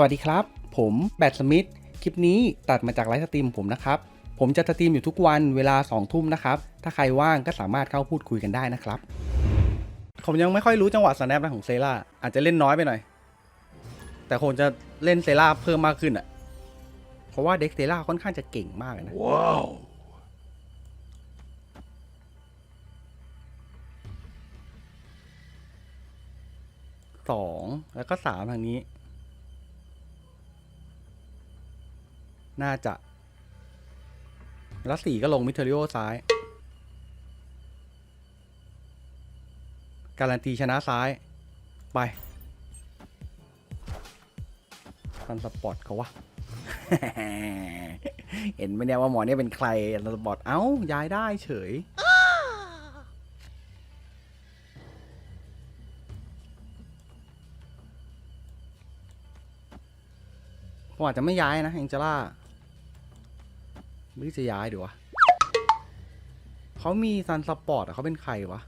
วัสดีครับ ผมแบทสมิธคลิปนี้ตัดมาจากไลฟ์สตรีมผมนะครับ ผมจะสตรีมอยู่ทุกวันเวลา 2 ทุ่มนะครับ ถ้าใครว่างก็สามารถเข้าพูดคุยกันได้นะครับ ผมยังไม่ค่อยรู้จังหวะสแนปนะของเซราอาจจะเล่นน้อยไปหน่อย แต่คงจะเล่นเซราเพิ่มมากขึ้นอะ เพราะว่าเด็กเซราค่อนข้างจะเก่งมากเลยนะ Wow. สองแล้วก็สามทางนี้ น่าจะ แล้วสี่ก็ลงมิเทอริโอซ้าย การันตีชนะซ้าย ไปซันสปอร์ตเขาวะ เห็นไหมเนี่ยว่าหมอเนี่ยเป็นใครซันสปอร์ต เอ้า ย้ายได้เฉยผมอาจจะไม่ย้ายนะแองเจล่า ไม่รู้จะย้ายดีวะเขามีซันสปอร์ตเขาเป็นใครวะ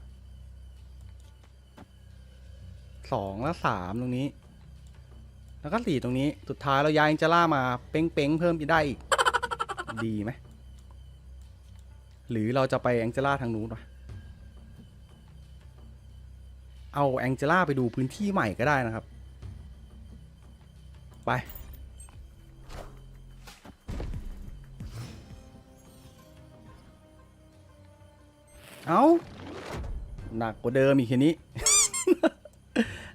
สองแล้วสามตรงนี้ แล้วก็สี่ตรงนี้ สุดท้ายเราย้ายแองเจล่ามาเป้งๆเพิ่มจะได้อีก ดีไหม หรือเราจะไปแองเจล่าทางนู้นวะเอาแองเจล่าไปดูพื้นที่ใหม่ก็ได้นะครับ ไป เอาหนักกว่าเดิมอีกทีนี้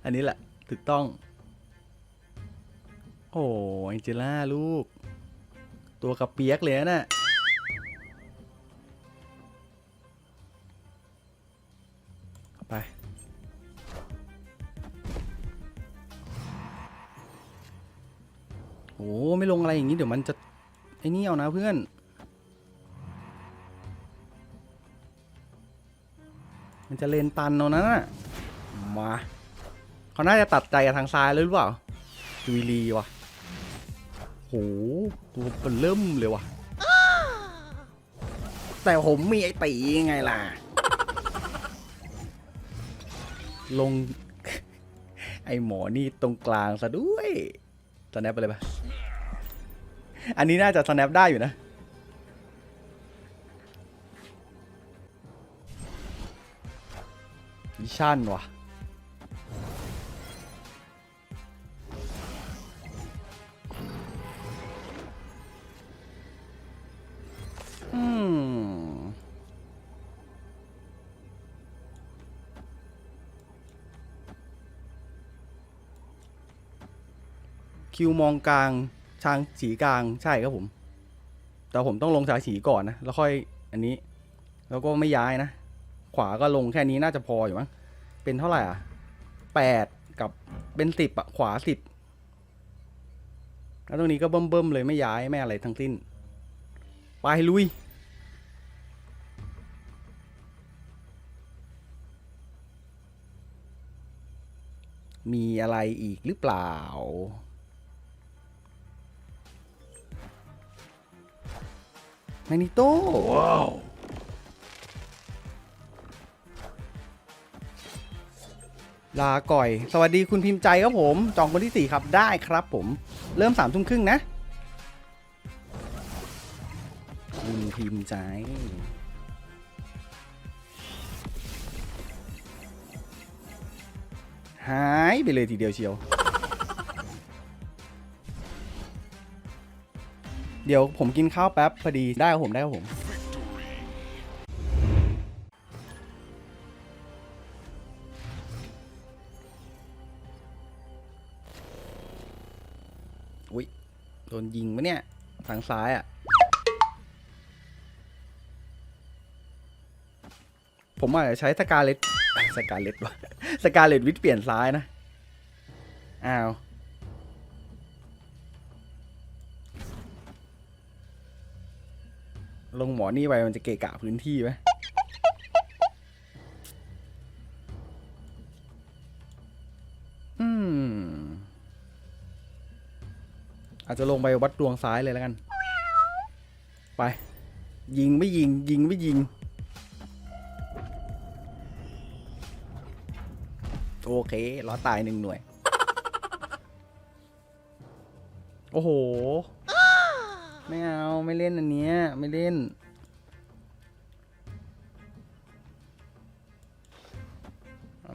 อันนี้แหละถูกต้อง โอ้แองเจล่าลูก ตัวกระเปียกเลยนะ่ะไป โอ้ไม่ลงอะไรอย่างนี้ เดี๋ยวมันจะ ไอ้นี่เอานะเพื่อน มันจะเลนตันเอานะน่ะมาเขาน่าจะตัดใจกับทางซ้ายเลยหรือเปล่าจุยลีว่ะโหตัวเป็นเริ่มเลยว่ะแต่ผมมีไอ้ตีไงล่ะ ลง ไอ้หมอนี่ตรงกลางซะด้วยสแนปไปเลยปะอันนี้น่าจะสแนปได้อยู่นะ วิชั่นว่ะอืมคิวมองกลางชางสีกลางใช่ครับผม แต่ผมต้องลงชายสีก่อนนะ แล้วค่อยอันนี้ แล้วก็ไม่ย้ายนะ ขวาก็ลงแค่นี้น่าจะพออยู่มั้งเป็นเท่าไหร่อะแปดกับเป็นสิบอะขวาสิบแล้วตรงนี้ก็เบิ่มๆเลยไม่ย้ายไม่อะไรทั้งสิ้น ไปลุยมีอะไรอีกหรือเปล่า แมนิโต้ Wow. ลาก่อย สวัสดีคุณพิมพ์ใจครับผม จองคนที่ 4 ครับได้ครับผม เริ่มสามทุ่มครึ่งนะ คุณพิมพ์ใจ หายไปเลยทีเดียวเชียว เดี๋ยวผมกินข้าวแป๊บพอดีได้ครับผมได้ครับผม โดนยิงปะเนี่ย ทางซ้ายอะ่ะ ผมอาจจะใช้สกาเลตสกาเลตวะสกาเลตวิทเปลี่ยนซ้ายนะ อ้าว ลงหมอนี่ไปมันจะเกะกะพื้นที่ไหม จะลงไปวัดดวงซ้ายเลยแล้วกัน ไป ยิงไม่ยิง ยิงไม่ยิง โอเคล้อตายหนึ่งหน่วย โอ้โห ไม่เอา ไม่เล่นอันเนี้ย ไม่เล่น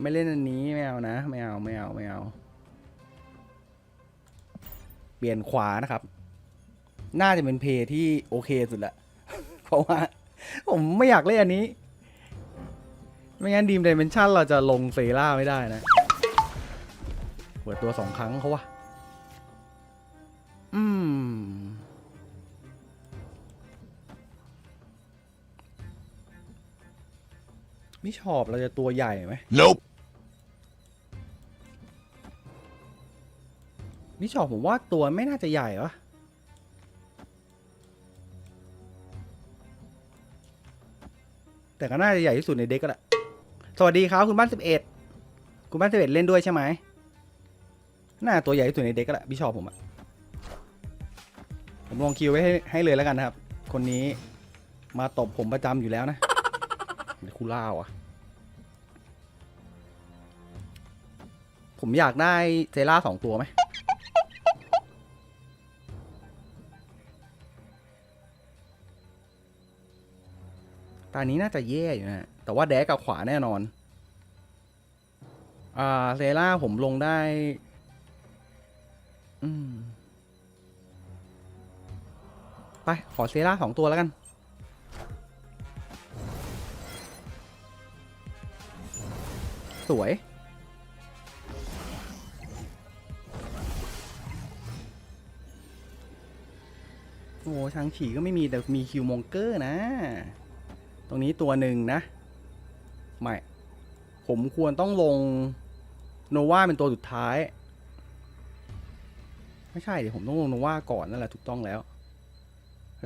ไม่เล่นอันนี้ไม่เอานะ ไม่เอาไม่เอาไม่เอา เปลี่ยนขวานะครับ น่าจะเป็นเพย์ที่โอเคสุดละ เพราะว่า ผมไม่อยากเล่นอันนี้ ไม่งั้นดีม d ด m เมนชั่นเราจะลงเซล่าไม่ได้นะ เปิดตัวสองครั้งเขาวะอืมมิชอบเราจะตัวใหญ่ไหม Nope. มิชอบผมว่าตัวไม่น่าจะใหญ่วะแต่ก็น่าจะใหญ่ที่สุดในเด็กก็แหละสวัสดีครับคุณบ้านสิบเอ็ดคุณบ้านสิบเอ็ดเล่นด้วยใช่ไหมน่าตัวใหญ่ที่สุดในเด็กก็แหละพี่ชอบผมอะผมลงคิวไว้ให้ให้เลยแล้วกันนะครับ คนนี้มาตบผมประจำอยู่แล้วนะคูล่าวอะผมอยากได้เซล่าสองตัวไหม ตอนนี้น่าจะแย่อยู่นะ แต่ว่าแดกกับขวาแน่นอน อ่าเซล่าผมลงได้ อืม ไป ขอเซล่าสองตัวแล้วกัน สวยโอ้ช้างฉี่ก็ไม่มีแต่มีคิวมงเกอร์นะ รงนี้ตัวหนึ่งนะ ไม่ ผมควรต้องลงโนวาเป็นตัวสุดท้าย ไม่ใช่เดี๋ยวผมต้องลงโนวาก่อนนั่นแหละถูกต้องแล้ว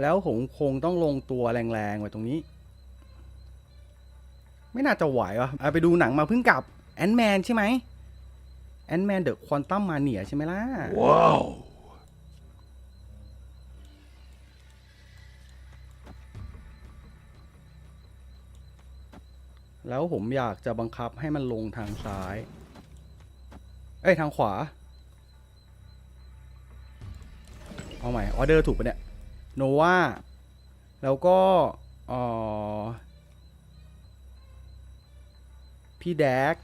แล้วผมคงต้องลงตัวแรงๆไว้ตรงนี้ ไม่น่าจะไหววะไปดูหนังมาเพิ่งกลับแอนแมนใช่ไหมแอนแมนเดอะควอนตัมมาเนียใช่ไหมล่ะ Wow. แล้วผมอยากจะบังคับให้มันลงทางซ้าย เอ้ย ทางขวา เอาใหม่ ออเดอร์ถูกปะเนี่ยโนวาแล้วก็ออพี่แดก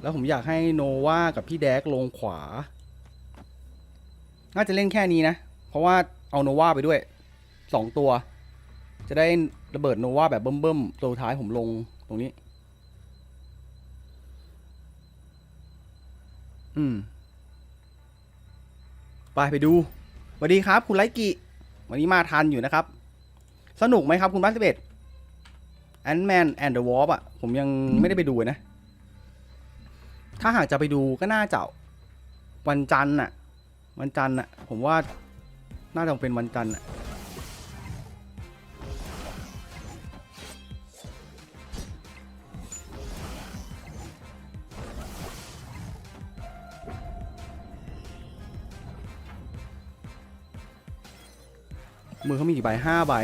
แล้วผมอยากให้โนวากับพี่แดกลงขวา น่าจะเล่นแค่นี้นะ เพราะว่าเอาโนวาไปด้วยสองตัว จะได้ ระเบิดโนวาแบบเบิ่มๆตัวท้ายผมลงตรงนี้ อืม ไปไปดูสวัสดีครับ คุณไลกิวันนี้มาทันอยู่นะครับ สนุกไหมครับคุณบ้านสิบเอ็ดแอนดแมนแอนด์เดอะวอลอะ ผมยังไม่ได้ไปดูนะ ถ้าหากจะไปดูก็น่าจะวันจันทร์น่ะ วันจันทร์น่ะ ผมว่าน่าจะเป็นวันจันทร์น่ะ มือเขามีกี่ใบห้าใบ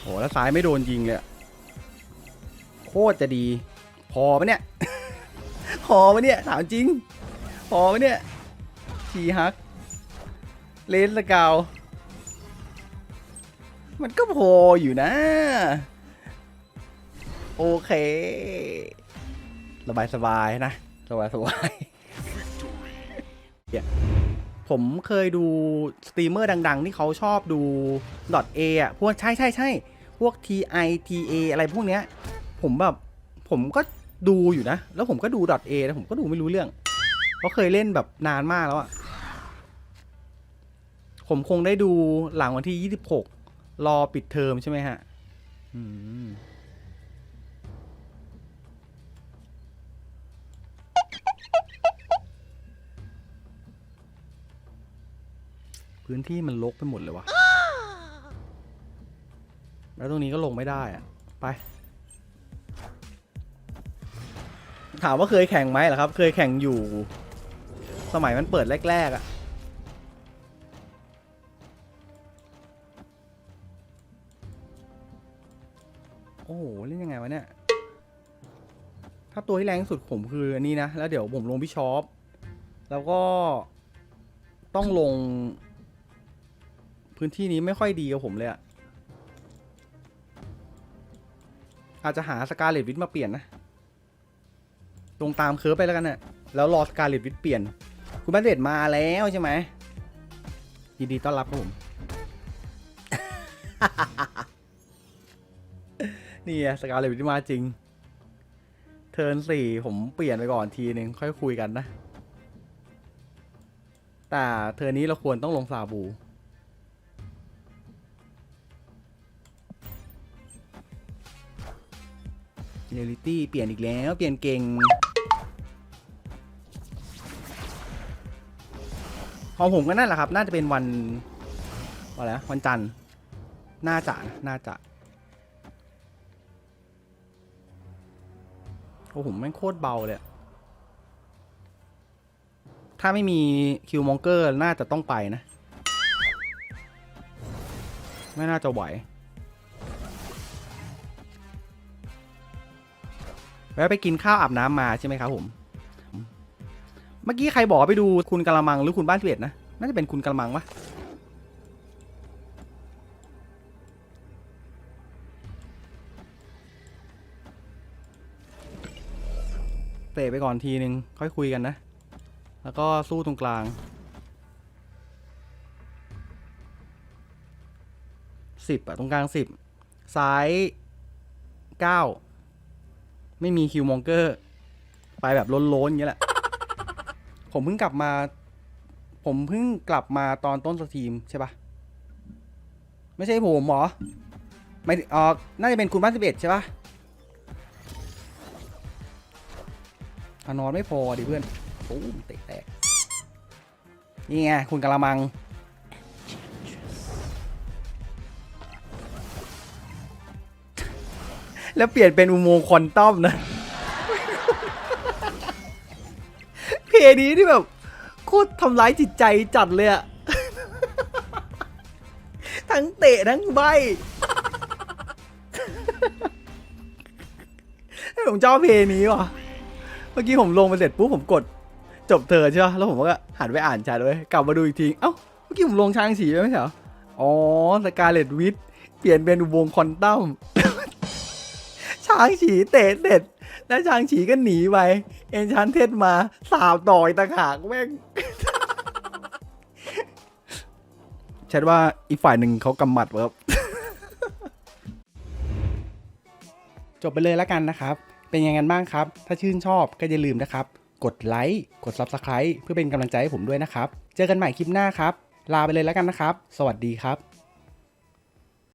โห แล้วซ้ายไม่โดนยิงเลยโคตรจะดี พอปะเนี่ย พอปะเนี่ย ถามจริง พอปะเนี่ยชีฮัก เลนสกาว มันก็พออยู่นะ โอเค ระบายสบายนะสบายสบายเนี่ยผมเคยดูสตรีมเมอร์ดัง ๆ ที่เขาชอบดู .a อะพวกใช่ใช่ใช่พวก ti ta อะไรพวกเนี้ย ผมแบบผมก็ดูอยู่นะ แล้วผมก็ดู .a แล้วผมก็ดูไม่รู้เรื่อง เพราะเคยเล่นแบบนานมากแล้วอะผมคงได้ดูหลังวันที่ 26 รอปิดเทอมใช่ไหมฮะ อืม พื้นที่มันลกไปหมดเลยวะแล้วตรงนี้ก็ลงไม่ได้อะไป ถามว่าเคยแข่งไหมเหรอครับ เคยแข่งอยู่ สมัยมันเปิดแรกๆอะ่ะโอ้โหเล่นยังไงวะเนี่ย ถ้าตัวที่แรงสุดผมคืออันนี้นะ แล้วเดี๋ยวผมลงพี่ชอป แล้วก็ต้องลง พื้นที่นี้ไม่ค่อยดีกับผมเลยอะอาจจะหาสกาเลตวิทมาเปลี่ยนนะลงตามเคิร์ฟไปแล้วกันนะแล้วรอสกาเลตวิทเปลี่ยน คุณบ้านเด็ดมาแล้วใช่ไหมยินดีต้อนรับครับผม นี่สกาเลตวิทมาจริง เทิร์นสี่ผมเปลี่ยนไปก่อนทีนึงค่อยคุยกันนะ แต่เทอร์นนี้เราควรต้องลงซาบู เรียลิตี้เปลี่ยนอีกแล้วเปลี่ยนเก่งของผมก็นั่นแหละครับ น่าจะเป็นวันวันอะไรนะวันจันทร์น่าจะนะน่าจะโอ้ผมแม่งโคตรเบาเลย ถ้าไม่มีคิวมองเกอร์ น่าจะต้องไปนะ ไม่น่าจะไหว แวะไปกินข้าวอาบน้ำมาใช่ไหมครับผม เมื่อกี้ใครบอกไปดูคุณกะละมังหรือคุณบ้านเวียดนะ น่าจะเป็นคุณกะละมังวะเตะไปก่อนทีนึง ค่อยคุยกันนะ แล้วก็สู้ตรงกลางสิบอะตรงกลางสิบซ้ายเก้า ไม่มีคิวมองเกอร์ ไปแบบล้นๆอย่างเงี้ยแหละ ผมเพิ่งกลับมา ผมเพิ่งกลับมาตอนต้นสตรีมใช่ปะไม่ใช่ผมหรอไม่อ๋อน่าจะเป็นคุณบ้านสิบเอ็ดใช่ปะอนอนไม่พอดิเพื่อนโอ้เตะแตกนี่ไงคุณกะละมัง แล้วเปลี่ยนเป็นอุโมงค์ควอนตัมนะ เพลงนี้ที่แบบโคตรทำร้ายจิตใจจัดเลยอะทั้งเตะทั้งใบผมชอบเพลงนี้ว่ะ เมื่อกี้ผมลงไปเสร็จปุ๊บผมกด จบเธอใช่ปะแล้วผมก็หันไปอ่านแชทเลยกลับมาดูอีกที เอ้า เมื่อกี้ผมลงช้างสีไปไม่ใช่เหรอ อ๋อสกาเลตวิทเปลี่ยนเป็นอุโมงค์คอนตัม ช้างฉีเตะเสร็จแล้วช้างฉีก็หนีไป เอ็นชันเทสมาสาบต่อยตะขากแม่งแชทว่าอีกฝ่ายหนึ่งเขากำหมัดครับ จบไปเลยแล้วกันนะครับ เป็นยังไงกันบ้างครับ ถ้าชื่นชอบก็อย่าลืมนะครับ กดไลค์ กด Subscribe เพื่อเป็นกำลังใจให้ผมด้วยนะครับ เจอกันใหม่คลิปหน้าครับ ลาไปเลยแล้วกันนะครับ สวัสดีครับ